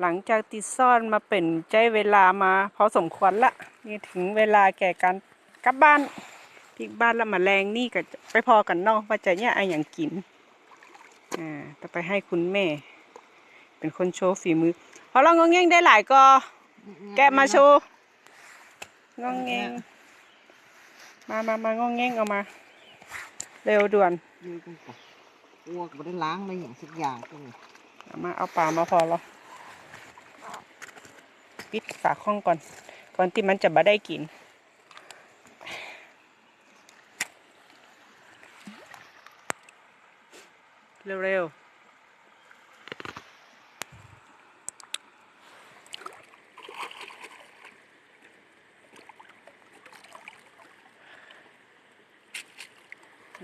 หลังจากติดซ่อนมาเป็นใจเวลามาพอสมควรละนี่ถึงเวลาแก่การกลับบ้านพลิกบ้านแล้วมาแรงนี่ก็จะไปพอกันเนอกว่าจะเนี่ยไอะอย่างกินอ่าต่อไปให้คุณแม่ เป็นคนโชว์ฝีมือพอเรางองแงงได้หลายก็แกะมาโชว์งองแงงมามามางองแงงเอามา เร็วด่วนยืดกันก่อนอ้วกไม่ได้ล้างอะไรอย่างสักอย่างตรงนี้เอามาเอาปลามาพอแล้ว ปิดฝาข้องก่อน ก่อนที่มันจะมาได้กิน เร็วๆ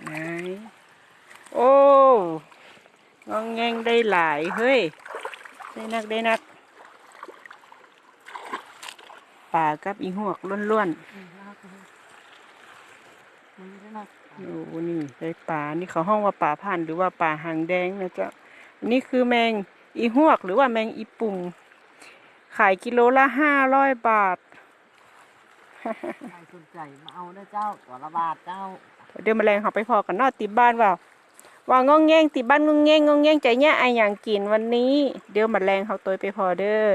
ไหนโอ้งองแงงได้หลาย เฮ้ย ได้นักได้นัก ป่ากับอีหวกล้วนมันไม่ได้นะๆโอ้นี่ได้ป่านี่เขาห้องว่าป่าพันธุ์หรือว่าป่าหางแดงนะจ๊ะอันนี่คือแมงอีหวกหรือว่าแมงอีปุ่งขายกิโลละห้าร้อยบาทใครสนใจมาเอาได้เจ้าตัวละบาทเจ้า เดี๋ยวแมลงเขาไปพอกันเนอติดบ้านว่าว่างองแงงติดบ้านงองแงงงองแงงใจเนี่ยไอะอย่างกินวันนี้ เดี๋ยวแมลงเขาตัวไปพอเด้อ